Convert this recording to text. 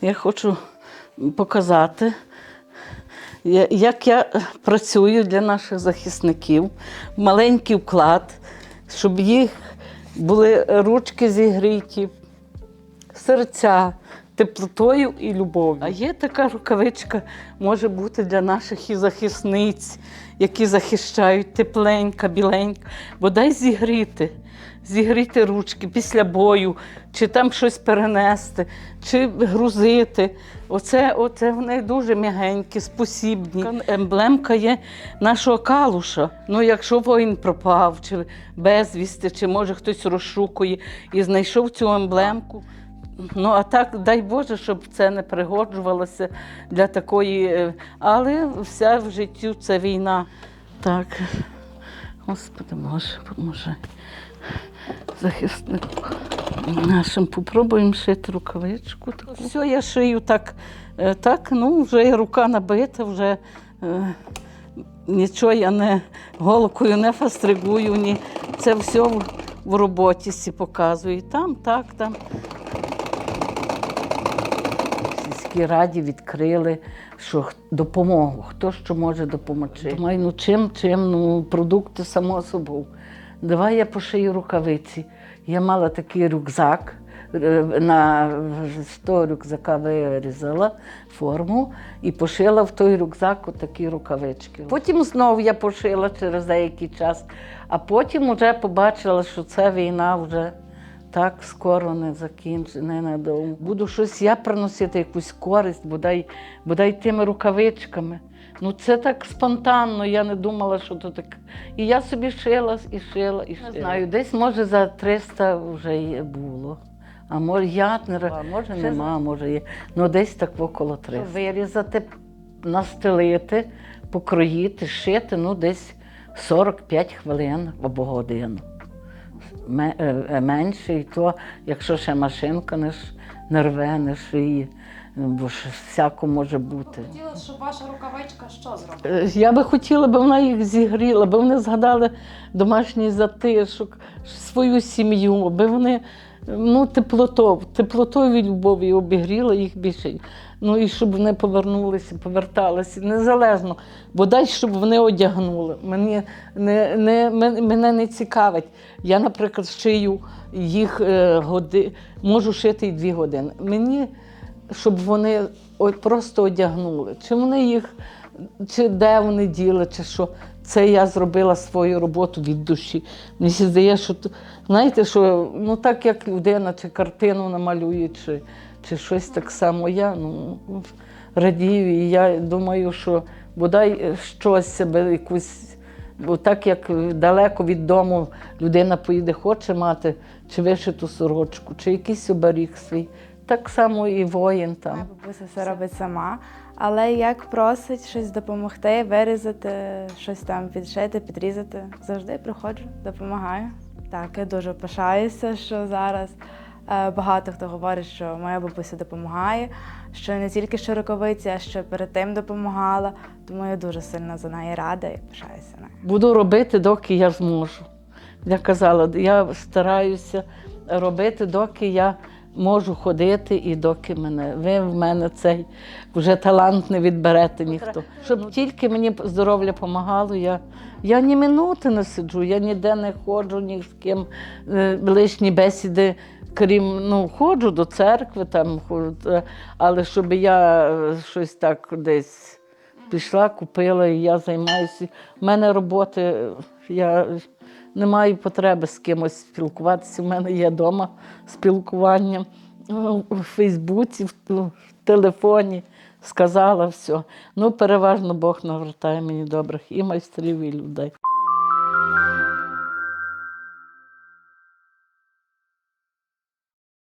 Я хочу показати, як я працюю для наших захисників. Маленький вклад, щоб їх були ручки зігріті, серця теплотою і любов'ю. А є така рукавичка, може бути для наших і захисниць, які захищають тепленька, біленька, бодай зігріти. Зігріти ручки після бою, чи там щось перенести, чи грузити. Оце, оце вони дуже м'ягенькі, спосібні. Емблемка є нашого калуша. Ну, якщо воїн пропав, чи безвісти, чи може хтось розшукує і знайшов цю емблемку. Ну, а так, дай Боже, щоб це не пригоджувалося для такої. е, Але все в життю це війна. Так. Господи Боже, поможи. Захиснику нашим попробуємо шити рукавичку. Таку. Все, я шию так, е, так, ну вже і рука набита, вже е, нічого я не голкою не фастригую, ні. Це все в, роботі показую. Там, так, там. Сільській раді відкрили, що допомогу, хто що може допомогти. Думаю, ну чим, чим, ну продукти само собою. Давай я пошию рукавиці. Я мала такий рюкзак. е, На з того рюкзака вирізала форму і пошила в той рюкзак такі рукавички. Потім знову я пошила через деякий час, а потім вже побачила, що це війна вже так скоро не закінчиться, не надовго. Буду щось я приносити якусь користь, бодай, бодай тими рукавичками. Ну це так спонтанно, я не думала, що то так. І я собі шила і шила, і шила. Не знаю, десь може за 300 вже є було. А може я не а може нема, може є. Ну десь так около 300. Вирізати, настелити, покроїти, шити, ну десь 45 хвилин або годину менше, і то, якщо ще машинка не, ш- не рве, бо ж всяко може бути. Хотіла, щоб ваша рукавичка що зробила? Е, Я би хотіла, бо вона їх зігріла, бо вони згадали домашній затишок, свою сім'ю, аби вони ну, теплото, теплотою і любов'ю обігріла їх більше. Ну і щоб вони повернулися, поверталися, незалежно, бодай, щоб вони одягнули. Мені не, не, мене не цікавить. Я, наприклад, шию їх е, годи, можу шити і дві години. Мені щоб вони просто одягнули. Чи вони їх, чи де вони діли, чи що. Це я зробила свою роботу від душі. Мені се здає, що знаєте, що ну так як людина, чи картину намалює, чи, чи щось так само. Я ну, радію, і я думаю, що бодай щось себе якусь. Бо так як далеко від дому людина поїде, хоче мати чи вишиту сорочку, чи якийсь оберіг свій, так само і воїн там. Бабуся все робить сама, але як просить щось допомогти, вирізати, щось там підшити, підрізати, завжди приходжу, допомагаю. Так, я дуже пишаюся, що зараз е, багато хто говорить, що моя бабуся допомагає, що не тільки що рукавиці, а що перед тим допомагала. Тому я дуже сильно за неї рада і пишаюся нею. Буду робити, доки я зможу. Я казала, я стараюся робити, доки я можу ходити і доки мене. Ви в мене цей вже талант не відберете ніхто. Щоб тільки мені здоров'я допомагало, я, я ні минути не сиджу, я ніде не ходжу, ні з ким е, лишні бесіди. Крім, ну, ходжу до церкви, там, ходжу, е, але щоб я е, щось так десь пішла, купила і я займаюся. У мене роботи, я не маю потреби з кимось спілкуватися. У мене є вдома спілкування Ну, у Фейсбуці, в, в телефоні. Сказала все. Ну, переважно Бог навертає мені добрих і майстрів, і людей.